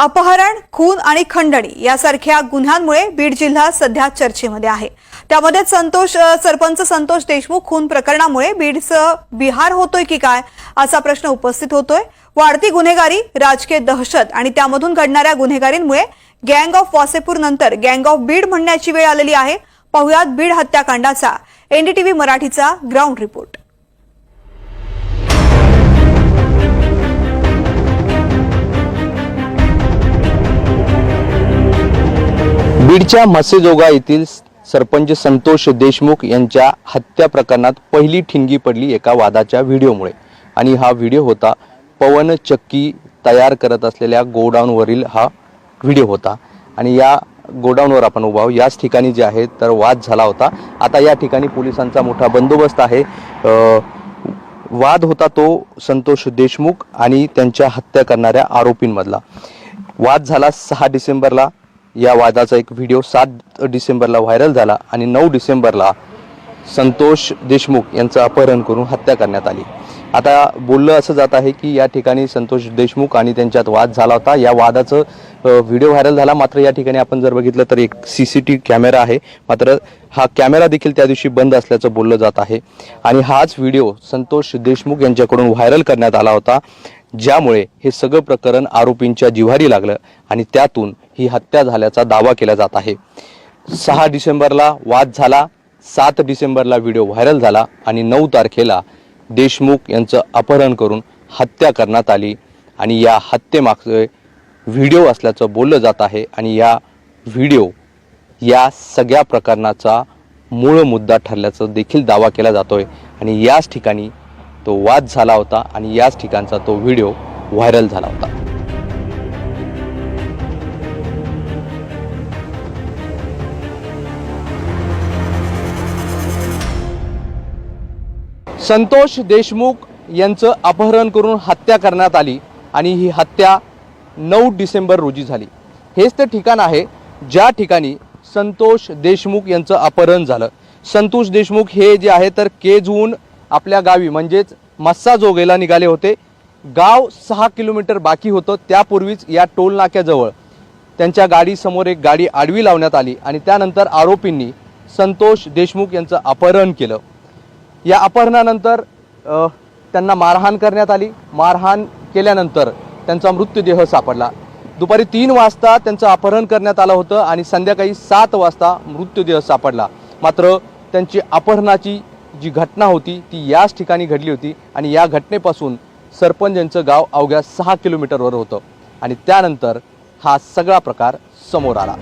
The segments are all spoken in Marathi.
अपहरण खून आणि खंडणी यासारख्या गुन्ह्यांमुळे बीड जिल्हा सध्या चर्चेमध्ये आहे. त्यामध्ये संतोष सरपंच संतोष देशमुख खून प्रकरणामुळे बीडचं बिहार होतोय की काय असा प्रश्न उपस्थित होतोय. वाढती गुन्हेगारी राजकीय दहशत आणि त्यामधून घडणाऱ्या गुन्हेगारींमुळे गँग ऑफ वासेपूर नंतर गँग ऑफ बीड म्हणण्याची वेळ आलेली आहे. पाहुयात बीड हत्याकांडाचा एनडीटीव्ही मराठीचा ग्राउंड रिपोर्ट. बीडच्या मसेजोगा येथील सरपंच संतोष देशमुख यांच्या हत्या प्रकरणात पहिली ठिणगी पडली एका वादाच्या व्हिडिओमुळे. आणि हा व्हिडिओ होता पवन चक्की तयार करत असलेल्या गोडाऊनवरील हा व्हिडिओ होता. आणि या गोडाऊनवर आपण उभा आहोत. याच ठिकाणी जे आहे तर वाद झाला होता. आता या ठिकाणी पोलिसांचा मोठा बंदोबस्त आहे. वाद होता तो संतोष देशमुख आणि त्यांच्या हत्या करणाऱ्या आरोपींमधला. वाद झाला सहा डिसेंबरला. या वादाचा एक व्हिडिओ सात डिसेंबरला व्हायरल झाला आणि नऊ डिसेंबरला संतोष देशमुख यांचं अपहरण करून हत्या करण्यात आली. आता बोललं असं जात आहे की या ठिकाणी संतोष देशमुख आणि त्यांच्यात वाद झाला होता. या वादाचं व्हिडिओ व्हायरल झाला. मात्र या ठिकाणी आपण जर बघितलं तर एक सी सी टी कॅमेरा आहे. मात्र हा कॅमेरा देखील त्या दिवशी बंद असल्याचं बोललं जात आहे. आणि हाच व्हिडिओ संतोष देशमुख यांच्याकडून व्हायरल करण्यात आला होता. ज्यामुळे हे सगळं प्रकरण आरोपींच्या जिव्हारी लागलं आणि त्यातून ही हत्या झाल्याचा दावा केला जात आहे. सहा डिसेंबरला वाद झाला सात डिसेंबरला व्हिडिओ व्हायरल झाला आणि नऊ तारखेला देशमुख यांचं अपहरण करून हत्या करण्यात आली आणि या हत्येमागचे व्हिडिओ असल्याचं बोललं जात आहे आणि या व्हिडिओ या सगळ्या प्रकरणाचा मूळ मुद्दा ठरल्याचं देखील दावा केला जातोय आणि याच ठिकाणी तो वाद झाला होता आणि याच ठिकाणचा तो व्हिडिओ व्हायरल झाला होता. संतोष देशमुख यांचं अपहरण करून हत्या करण्यात आली आणि ही हत्या नऊ डिसेंबर रोजी झाली. हेच ते ठिकाण आहे ज्या ठिकाणी संतोष देशमुख यांचं अपहरण झालं. संतोष देशमुख हे जे आहे तर केजहून आपल्या गावी म्हणजेच मस्सा जोगेला निघाले होते. गाव सहा किलोमीटर बाकी होतं त्यापूर्वीच या टोल नाक्याजवळ त्यांच्या गाडीसमोर एक गाडी आडवी लावण्यात आली आणि त्यानंतर आरोपींनी संतोष देशमुख यांचं अपहरण केलं. या अपहरणानंतर त्यांना मारहाण करण्यात आली. मारहाण केल्यानंतर त्यांचा मृत्यूदेह सापडला. दुपारी तीन वाजता त्यांचं अपहरण करण्यात आलं होतं आणि संध्याकाळी सात वाजता मृत्यूदेह सापडला. मात्र त्यांची अपहरणाची जी घटना होती ती याच ठिकाणी घडली होती आणि या घटनेपासून सरपंच यांचं गाव अवघ्या सहा किलोमीटरवर होतं आणि त्यानंतर हा सगळा प्रकार समोर आला.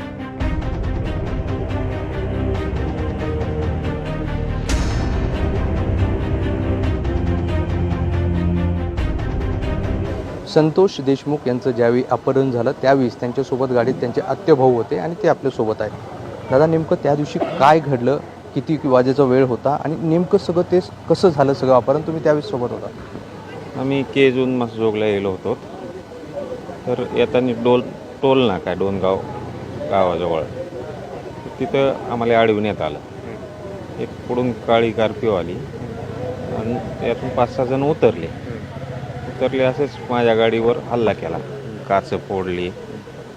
संतोष देशमुख यांचं ज्यावेळी अपहरण झालं त्यावेळीस त्यांच्यासोबत गाडीत त्यांचे आत्यभाऊ होते आणि ते आपल्यासोबत आहे दादा नेमकं त्या दिवशी काय घडलं? किती वाजेचा वेळ होता? आणि नेमकं सगळं ते कसं झालं सगळं अपहरण? तुम्ही त्यावेळेस सोबत होता. आम्ही केजून मसजोगला गेलो होतो. तर येताना डोल टोल नाका डोनगाव गावाजवळ. तिथं आम्हाला अडविण्यात आलं. एक पुढून काळी कार्पिओ आली. आणि यातून पाच सहा जण उतरले. उतरले असेच माझ्या गाडीवर हल्ला केला. काच फोडली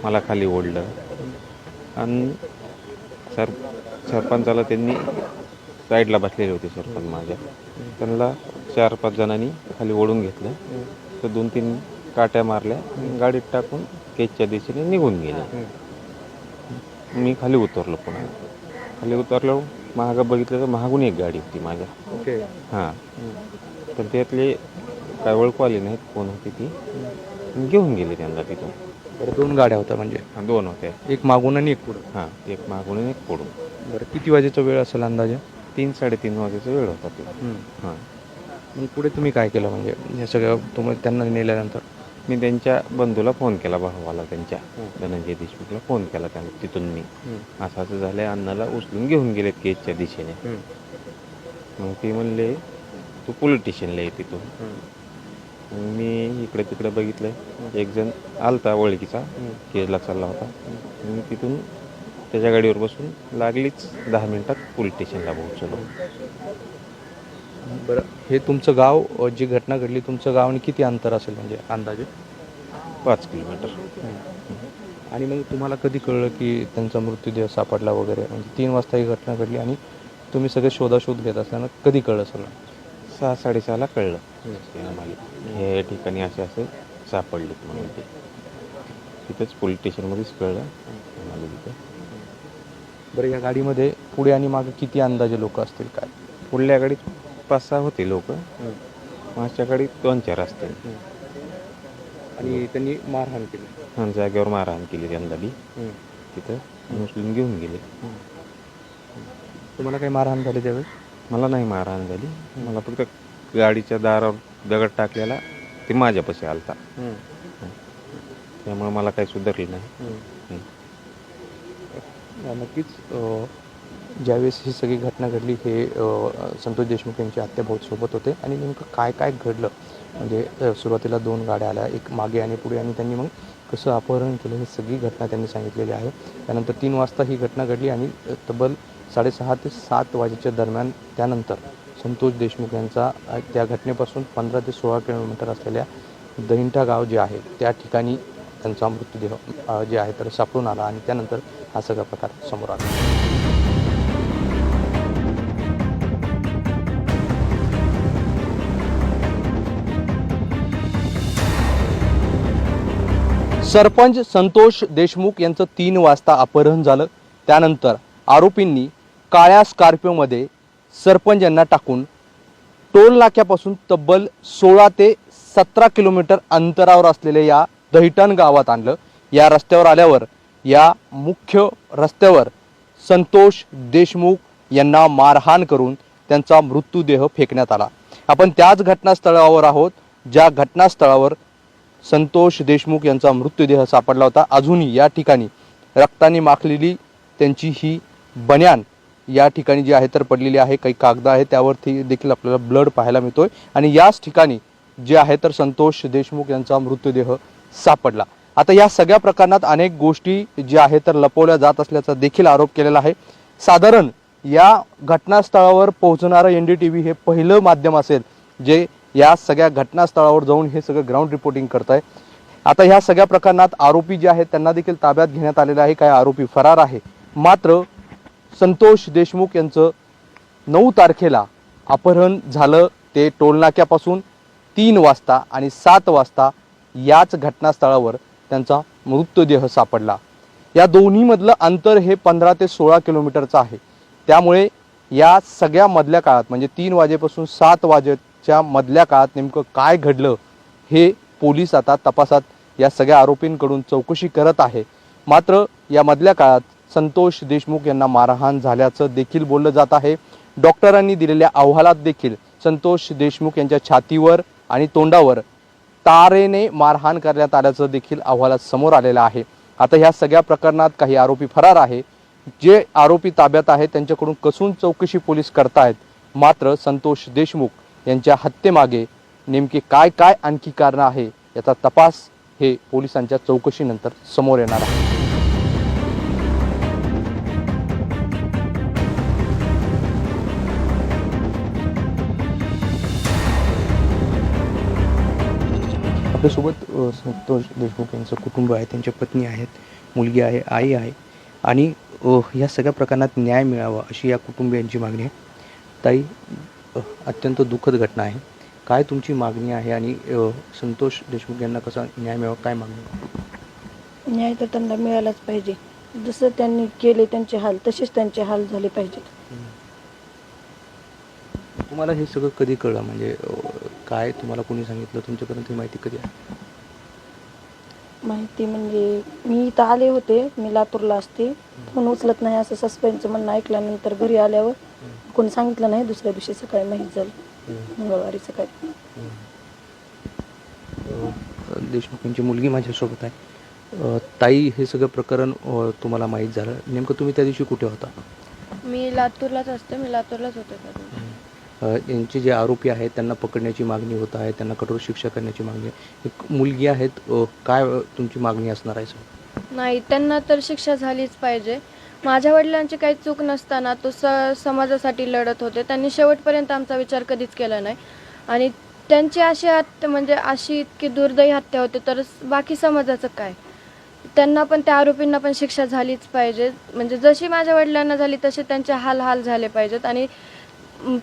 मला खाली ओढलं. आणि सर सरपंचाला त्यांनी साईडला बसलेले होते सरपंच माझ्या. त्यांना चार पाच जणांनी खाली ओढून घेतलं. तर दोन तीन काट्या मारल्या. गाडीत टाकून केजच्या दिशेने निघून गेले. मी खाली उतरलो पुन्हा. खाली उतरलो महाग बघितलं तर महागून एक गाडी होती माझ्या. हां. तर त्यातले काय ओळखू आले नाहीत कोण होती ती. घेऊन गेले त्यांना तिथून. बरं दोन गाड्या होत्या म्हणजे? हा, दोन होत्या. एक मागून आणि एक पुढं. हां एक मागून आणि एक पुढून. बरं किती वाजेचा वेळ असेल अंदाजे? तीन साडेतीन वाजेचा वेळ होता ते. हां. मग पुढे तुम्ही काय केलं म्हणजे? हे सगळं तुम्ही त्यांना नेल्यानंतर? मी त्यांच्या बंधूला फोन केला भावाला त्यांच्या धनंजय देशमुखला फोन केला त्यांना तिथून मी. असं असं झालंय अण्णाला उचलून घेऊन गेलेत केजच्या दिशेने. मग ते म्हणले तू पोलीस स्टेशनला ये तिथून. मी इकडे तिकडे बघितलं एक जण आलता ओळखीचा केजला चालला होता. मी तिथून त्याच्या गाडीवर बसून लागलीच दहा मिनिटात पोलीस स्टेशनला पोहोचलो. बरं हे तुमचं गाव जी घटना घडली तुमचं गाव आणि किती अंतर असेल म्हणजे अंदाजे? पाच किलोमीटर. आणि मग तुम्हाला कधी कळलं की त्यांचा मृत्यूदेह सापडला वगैरे? म्हणजे तीन वाजता ही घटना घडली आणि तुम्ही सगळे शोधाशोध घेत असताना कधी कळलं सगळं? सहा साडेसहाला कळलं. की आम्हाला. हे या ठिकाणी असे असे सापडलेत म्हणून ते. तिथंच पोलीस स्टेशनमध्येच कळलं. आम्हाला तिथं. बरं या गाडीमध्ये पुढे आणि मागे किती अंदाजे लोक असतील काय? पुढल्या गाडीत पाच सहा होते लोक. मागच्या गाडीत दोन चार असतील. आणि त्यांनी मारहाण केली. आणि जागेवर मारहाण केली त्यांना बी. तिथं मुस्लिम घेऊन गेले. तुम्हाला काही मारहाण झाली त्यावेळेस? मला नाही मारहाण झाली. मला फक्त गाडीच्या दारावर दगड टाकलेला ते माझ्यापाशी आलता. त्यामुळे मला काही सुधारलं नाही. नक्कीच ज्यावेळेस ही सगळी घटना घडली हे संतोष देशमुख यांचे आत्याभाऊ सोबत होते. आणि नेमकं काय काय घडलं? म्हणजे सुरुवातीला दोन गाड्या आल्या एक मागे आणि पुढे. आणि त्यांनी मग कसं अपहरण केलं ही सगळी घटना त्यांनी सांगितलेली आहे. त्यानंतर तीन वाजता ही घटना घडली आणि तब्बल साडेसहा ते सात वाजेच्या दरम्यान त्यानंतर संतोष देशमुख यांचा त्या घटनेपासून पंधरा ते सोळा किलोमीटर असलेल्या दहिंठा गाव जे आहे त्या ठिकाणी त्यांचा मृतदेह जे आहे तर सापडून आला आणि त्यानंतर हा सगळा प्रकार समोर आला. सरपंच संतोष देशमुख यांचं तीन वाजता अपहरण झालं. त्यानंतर आरोपींनी काळ्या स्कॉर्पिओमध्ये सरपंच यांना टाकून टोल नाक्यापासून तब्बल सोळा ते सतरा किलोमीटर अंतरावर असलेल्या या दहिटण गावात आणलं. या रस्त्यावर आल्यावर या मुख्य रस्त्यावर संतोष देशमुख यांना मारहाण करून त्यांचा मृत्यूदेह फेकण्यात आला. आपण त्याच घटनास्थळावर आहोत ज्या घटनास्थळावर संतोष देशमुख यांचा मृत्यूदेह सापडला होता. अजूनही या ठिकाणी रक्ताने माखलेली त्यांची ही बन्यान या ठिकाणी जी आहे तर पडलेली आहे काही कागद आहे त्यावरती देखील आपल्याला ब्लड पाहायला मिळतोय. आणि याच ठिकाणी जे आहे तर संतोष देशमुख यांचा मृतदेह सापडला. आता या सगळ्या प्रकरणात अनेक गोष्टी ज्या आहेत तर लपवल्या जात असल्याचा देखील आरोप केलेला आहे. साधारण या घटनास्थळावर पोहोचणारं एन डी टी व्ही हे पहिलं माध्यम असेल जे या सगळ्या घटनास्थळावर जाऊन हे सगळं ग्राउंड रिपोर्टिंग करत आहे आता ह्या सगळ्या प्रकरणात आरोपी जे आहेत त्यांना देखील ताब्यात घेण्यात आलेलं आहे काय आरोपी फरार आहे. मात्र संतोष देशमुख यांचं नऊ तारखेला अपहरण झालं. ते टोलनाक्यापासून तीन वाजता आणि सात वाजता याच घटनास्थळावर त्यांचा मृतदेह सापडला. या दोन्हीमधलं अंतर हे पंधरा ते सोळा किलोमीटरचं आहे. त्यामुळे या सगळ्या मधल्या काळात म्हणजे तीन वाजेपासून सात वाजेच्या मधल्या काळात नेमकं काय घडलं हे पोलीस आता तपासात या सगळ्या आरोपींकडून चौकशी करत आहे. मात्र या मधल्या काळात संतोष देशमुख यांना मारहाण झाल्याचं देखील बोललं जात आहे. डॉक्टरांनी दिलेल्या अहवालात देखील संतोष देशमुख यांच्या छातीवर आणि तोंडावर तारेने मारहाण करण्यात आल्याचं देखील अहवालात समोर आलेलं आहे. आता ह्या सगळ्या प्रकरणात काही आरोपी फरार आहे. जे आरोपी ताब्यात आहेत त्यांच्याकडून कसून चौकशी पोलीस करतायत? मात्र संतोष देशमुख यांच्या हत्येमागे नेमके काय काय आणखी कारणं आहे याचा तपास हे पोलिसांच्या चौकशीनंतर समोर येणार आहे. आपल्यासोबत संतोष देशमुख यांचं कुटुंब आहे त्यांच्या पत्नी आहेत मुलगी आहे आई आहे आणि या सगळ्या प्रकरणात न्याय मिळावा अशी या कुटुंबियांची मागणी आहे. ताई अत्यंत दुःखद घटना आहे. काय तुमची मागणी आहे आणि संतोष देशमुख यांना कसा न्याय मिळावा काय मागणी? न्याय तर त्यांना मिळालाच पाहिजे. जसं त्यांनी केले त्यांचे हाल तसेच त्यांचे हाल झाले पाहिजेत. तुम्हाला हे सगळं कधी कळलं? म्हणजे काय तुम्हाला कोणी सांगितलं? तुमच्यापर्यंत ही माहिती कधी आहे माहिती म्हणजे मी इथं आले होते मी लातूरला असते. फोन उचलत नाही असं सस्पेन्सचं म्हणणं ऐकल्यानंतर घरी आल्यावर कोणी सांगितलं नाही दुसऱ्या दिवशी सकाळी माहीत झालं. मंगळवारी सकाळी. अ, देशमुख यांची मुलगी माझ्यासोबत आहे. अ, ताई हे सगळं प्रकरण अ, तुम्हाला माहीत झालं. नेमकं तुम्ही त्या दिवशी कुठे होता? मी लातूरलाच असते मी लातूरलाच होते. अ, यांचे जे आरोपी आहेत त्यांना पकडण्याची मागणी होत आहे त्यांना कठोर शिक्षा करण्याची मागणी आहे. एक मुलगी आहेत काय तुमची मागणी असणार आहे सर? नाही त्यांना तर शिक्षा झालीच पाहिजे. माझ्या वडिलांची काही चूक नसताना तो स समाजासाठी लढत होते. त्यांनी शेवटपर्यंत आमचा विचार कधीच केला नाही. आणि त्यांची अशी हत्या म्हणजे अशी इतकी दुर्दैवी हत्या होते तर बाकी समाजाचं काय? त्यांना पण त्या आरोपींना पण शिक्षा झालीच पाहिजे. म्हणजे जशी माझ्या वडिलांना झाली तसे त्यांचे हाल हाल झाले पाहिजेत. आणि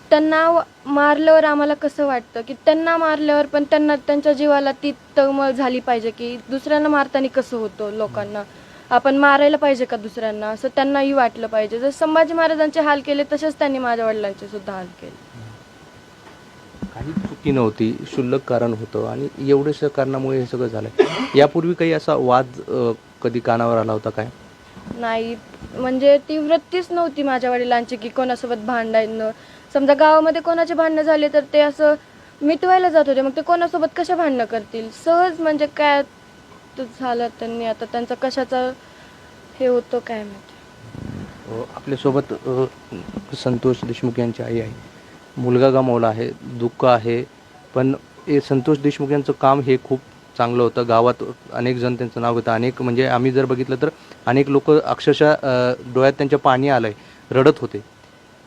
त्यांना मारल्यावर आम्हाला कसं वाटतं की त्यांना मारल्यावर पण त्यांना त्यांच्या जीवाला ती तळमळ झाली पाहिजे की दुसऱ्यांना मारताना कसं होतं लोकांना? आपण मारायला पाहिजे का दुसऱ्यांना? असं त्यांनाही वाटलं पाहिजे. जर संभाजी महाराजांचे हाल केले तसेच त्यांनी माझ्या वडिलांचे सुद्धा हाल केले. काही चुकी नव्हती क्षुल्लक कारण होतं आणि एवढ्याशा कारणामुळे हे सगळं झालं यापूर्वी काही असा वाद अ, कधी कानावर आला होता काय? नाही. म्हणजे ती वृत्तीच नव्हती माझ्या वडिलांची की कोणासोबत भांडायनं समजा गावामध्ये कोणाचे भांडणं झाले तर ते असं मिटवायला जात होते. मग ते कोणासोबत कशा भांडणं करतील? सहज म्हणजे काय झालं त्यांनी आता? त्यांचा कशाचा हे होतं काय माहिती? आपल्यासोबत संतोष देशमुख यांची आई आहे. मुलगा गमावला आहे दुःख आहे. पण हे संतोष देशमुख यांचं काम हे खूप चांगलं होतं. गावात अनेक जण त्यांचं नाव घेतं अनेक म्हणजे आम्ही जर बघितलं तर अनेक लोक अक्षरशः डोळ्यात त्यांच्या पाणी आलं आहे रडत होते.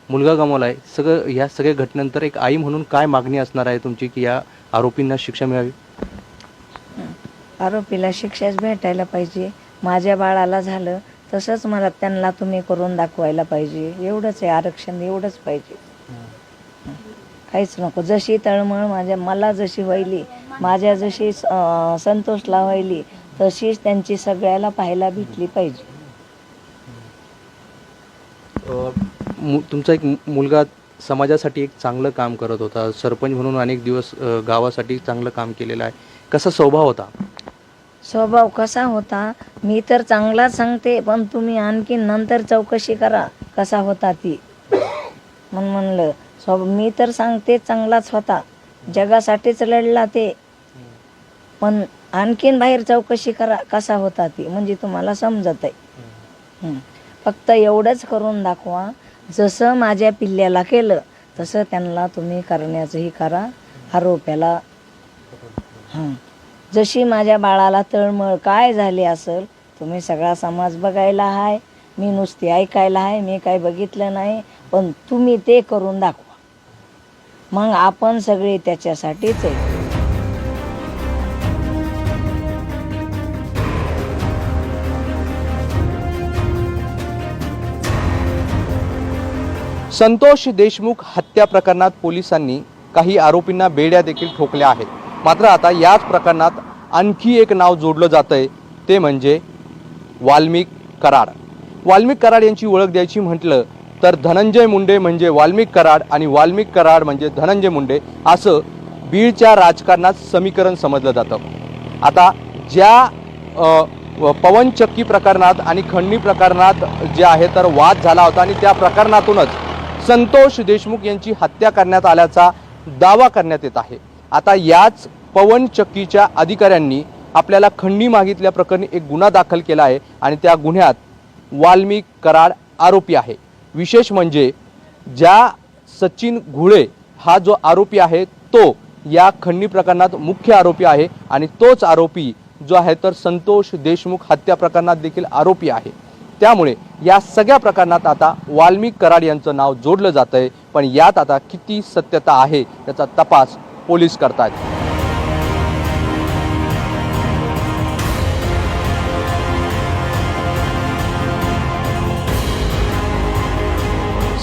मुलगा गमावला आहे सगळं ह्या सगळ्या घटनेनंतर एक आई म्हणून काय मागणी असणार आहे तुमची की या आरोपींना शिक्षा मिळावी? आरोपीला शिक्षाच भेटायला पाहिजे. माझ्या बाळाला झालं तसंच मला त्यांना तुम्ही करून दाखवायला पाहिजे. एवढंच आहे आरक्षण एवढंच पाहिजे. काहीच नको. जशी तळमळ माझ्या मला जशी व्हायली माझ्या जशी अं, संतोषला व्हायली तशीच त्यांची सगळ्याला पाहायला भेटली पाहिजे. मु- तुमचा एक मुलगा समाजासाठी एक चांगलं काम करत होता. सरपंच म्हणून अनेक दिवस अ, गावासाठी चांगलं काम केलेलं आहे. कसा स्वभाव होता? स्वभाव कसा होता? मी तर चांगलाच सांगते पण तुम्ही आणखी नंतर चौकशी करा कसा होता ती. म्हणून म्हणलं स्व मी तर सांगते चांगलाच होता. जगासाठीच लढला ते. पण आणखीन बाहेर चौकशी करा कसा होता ती म्हणजे तुम्हाला समजत आहे. फक्त एवढंच करून दाखवा जसं माझ्या पिल्ल्याला केलं तसं त्यांना तुम्ही करण्याचंही करा. आरोप्याला हां. जशी माझ्या बाळाला तळमळ काय झाली असेल तुम्ही सगळा समाज बघायला आहे मी नुसती ऐकायला आहे मी काय बघितलं नाही पण तुम्ही ते करून दाखवा. मग आपण सगळे त्याच्यासाठीच आहे संतोष देशमुख हत्या प्रकरणात पोलिसांनी काही आरोपींना बेड्या देखील ठोकल्या आहेत. मात्र आता याच प्रकरणात आणखी एक नाव जोडलं जातं आहे ते म्हणजे वाल्मिक कराड. वाल्मिक कराड यांची ओळख द्यायची म्हटलं तर धनंजय मुंडे म्हणजे वाल्मिक कराड आणि वाल्मिक कराड म्हणजे धनंजय मुंडे असं बीडच्या राजकारणात समीकरण समजलं जातं. आता ज्या व पवनचक्की प्रकरणात आणि खंडणी प्रकरणात जे आहे तर वाद झाला होता आणि त्या प्रकरणातूनच संतोष देशमुख यांची हत्या करण्यात आल्याचा दावा करण्यात येत आहे. आता याच पवनचक्कीच्या अधिकाऱ्यांनी आपल्याला खंडणी मागितल्या प्रकरणी एक गुन्हा दाखल केला आहे आणि त्या गुन्ह्यात वाल्मिक कराड आरोपी आहे. विशेष म्हणजे ज्या सचिन घुळे हा जो आरोपी आहे तो या खंडणी प्रकरणात मुख्य आरोपी आहे आणि तोच आरोपी जो आहे तर संतोष देशमुख हत्या प्रकरणात देखील आरोपी आहे. त्यामुळे या सगळ्या प्रकरणात आता वाल्मिक कराड यांचं नाव जोडलं जात आहे पण यात आता किती सत्यता आहे याचा तपास पोलीस करतात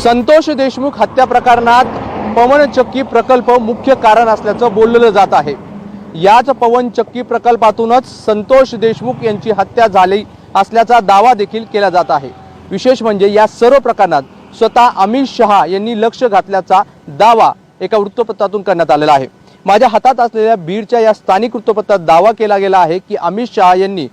संतोष देशमुख हत्या प्रकरणात पवनचक्की प्रकल्प मुख्य कारण असल्याचं बोललं जात आहे. याच पवनचक्की प्रकल्पातूनच संतोष देशमुख यांची हत्या झाली. असल्याचा दावा देखील केला जात आहे. विशेष म्हणजे या सर्व प्रकरणात स्वतः अमित शहा यांनी लक्ष घातल्याचा दावा एका वृत्तपत्रातून करण्यात आलेला आहे. माझ्या हातात असलेल्या बीडच्या या स्थानिक वृत्तपत्रात दावा केला गेला आहे की अमित शहा यांनी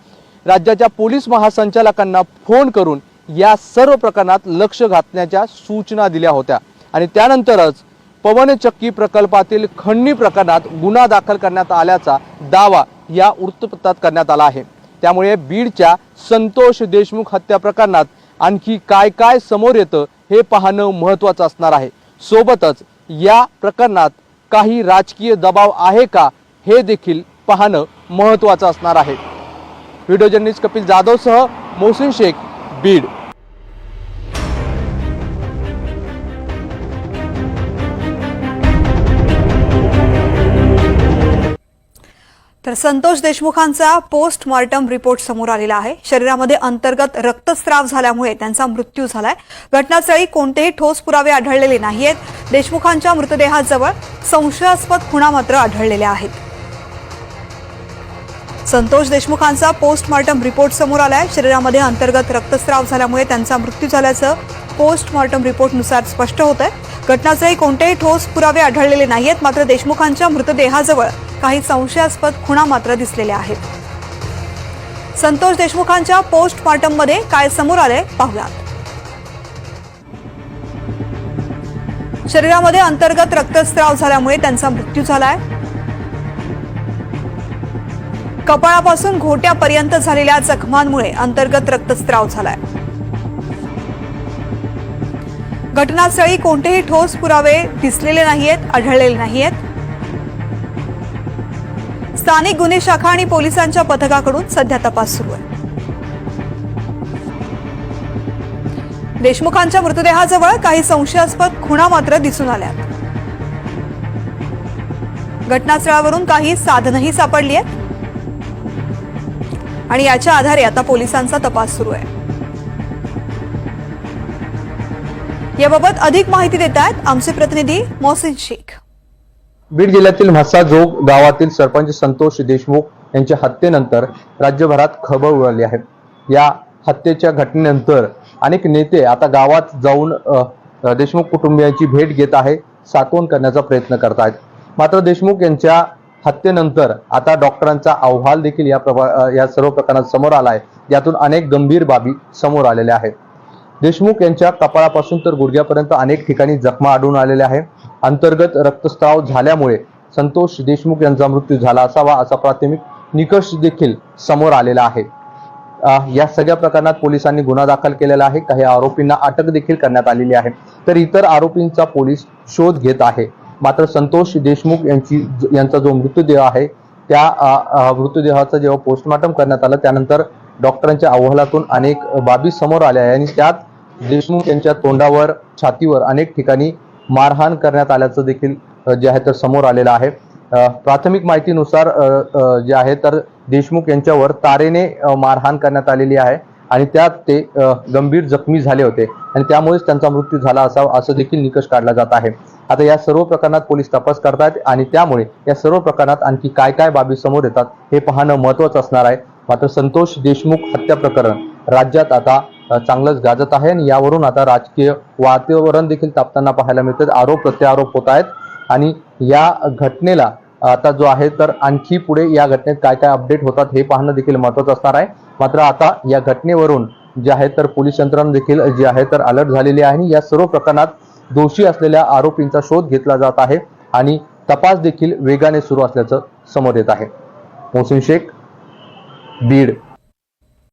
राज्याच्या पोलीस महासंचालकांना फोन करून या सर्व प्रकरणात लक्ष घातण्याच्या सूचना दिल्या होत्या आणि त्यानंतरच पवनचक्की प्रकल्पातील खंडणी प्रकरणात गुन्हा दाखल करण्यात आल्याचा दावा या वृत्तपत्रात करण्यात आला आहे. त्यामुळे बीडच्या संतोष देशमुख हत्या प्रकरणात आणखी काय काय समोर येतं हे पाहणं महत्त्वाचं असणार आहे. सोबतच या प्रकरणात काही राजकीय दबाव आहे का हे देखील पाहणं महत्त्वाचं असणार आहे. व्हिडिओ जर्नलिस्ट कपिल जाधवसह मोहसिन शेख बीड. तर संतोष देशमुखांचा पोस्टमॉर्टम रिपोर्ट समोर आलेला आहे. शरीरामध्ये अंतर्गत रक्तस्राव झाल्यामुळे त्यांचा मृत्यू झालाय. घटनास्थळी कोणतेही ठोस पुरावे आढळलेले नाहीयेत. देशमुखांच्या मृतदेहाजवळ संशयास्पद खुणा मात्र आढळलेल्या आहेत. संतोष देशमुखांचा पोस्टमॉर्टम रिपोर्ट समोर आला आहे शरीरामध्ये अंतर्गत रक्तस्राव झाल्यामुळे त्यांचा मृत्यू झाल्याचं पोस्टमॉर्टम रिपोर्टनुसार स्पष्ट होत आहे घटनास्थळी कोणतेही ठोस पुरावे आढळलेले नाहीयेत मात्र देशमुखांच्या मृतदेहाजवळ काही संशयास्पद खुणा मात्र दिसलेल्या आहेत. संतोष देशमुखांच्या पोस्टमॉर्टममध्ये काय समोर आलंय पाहुयात. शरीरामध्ये अंतर्गत रक्तस्राव झाल्यामुळे त्यांचा मृत्यू झाला आहे कपाळापासून घोट्यापर्यंत झालेल्या जखमांमुळे अंतर्गत रक्तस्त्राव झालाय. घटनास्थळी कोणतेही ठोस पुरावे दिसलेले नाहीयेत आढळलेले नाहीयेत. स्थानिक गुन्हे शाखा आणि पोलिसांच्या पथकाकडून सध्या तपास सुरू आहे. देशमुखांच्या मृतदेहाजवळ काही संशयास्पद खुणा मात्र दिसून आल्यात. घटनास्थळावरून काही साधनही सापडली आहेत. आणि याच्या आधारे आता पोलिसांचा तपास सुरू आहे. याबाबत अधिक माहिती देत आहेत आमचे प्रतिनिधी मोहसिन शेख. बीड जिल्ह्यातील म्हसाजोग गावातील सरपंच संतोष देशमुख यांच्या हत्येनंतर राज्यभरात खळबळ उडाली आहे. या हत्येच्या घटनेनंतर अनेक नेते आता गावात जाऊन देशमुख कुटुंबियांची भेट घेत आहे सातवण करण्याचा प्रयत्न करत आहेत मात्र देशमुख यांच्या हत्येनंतर आता डॉक्टरांचा अहवाल देखील या प्रभा या सर्व प्रकरणात समोर आला आहे यातून अनेक गंभीर बाबी समोर आलेल्या आहेत. देशमुख यांच्या कपाळापासून तर गुडघ्यापर्यंत अनेक ठिकाणी जखमा आढळून आलेल्या आहे अंतर्गत रक्तस्राव झाल्यामुळे संतोष देशमुख यांचा मृत्यू झाला असावा असा प्राथमिक निकष देखील समोर आलेला आहे. या सगळ्या प्रकरणात पोलिसांनी गुन्हा दाखल केलेला आहे. काही आरोपींना अटक देखील करण्यात आलेली आहे. तर इतर आरोपींचा पोलीस शोध घेत आहे. मात्र संतोष देशमुख यांची यांचा जो मृतदेह आहे त्या अं, मृतदेहाचं जेव्हा पोस्टमॉर्टम करण्यात आलं त्यानंतर डॉक्टरांच्या अहवालातून अनेक बाबी समोर आल्या आहे आणि त्यात देशमुख यांच्या तोंडावर छातीवर अनेक ठिकाणी मारहाण करण्यात आल्याचं देखील जे आहे तर समोर आलेलं आहे. प्राथमिक माहितीनुसार जे आहे तर देशमुख यांच्यावर तारेने मारहाण करण्यात आलेली आहे आणि त्यात ते गंभीर जखमी झाले होते आणि त्यामुळेच त्यांचा मृत्यू झाला असावा असं देखील निकष काढला जात आहे. आता या सर्व प्रकरणात पोलीस तपास करतात आणि त्यामुळे या सर्व प्रकरणात आणखी काय काय बाबी समोर येतात हे पाहणं महत्वाचं असणार आहे. मात्र संतोष देशमुख हत्या प्रकरण राज्यात आता चांगलंच गाजत आहे आणि यावरून आता राजकीय वातावरण देखील तापताना पाहायला मिळतं. आरोप प्रत्यारोप होत आहेत आणि या घटनेला आता जो आहे तर आणखी पुढे या घटनेत काय काय अपडेट होतात हे पाहणं देखील महत्वाचं असणार आहे. मात्र आता या घटनेवरून जे आहे तर पोलीस यंत्रणा देखील जे आहे तर अलर्ट झालेली आहे आणि या सर्व प्रकरणात दोषी असलेल्या आरोपींचा शोध घेतला जात आहे आणि तपास देखील वेगाने सुरू असल्याचं समोर येत आहे. मोहसिन शेख बीड.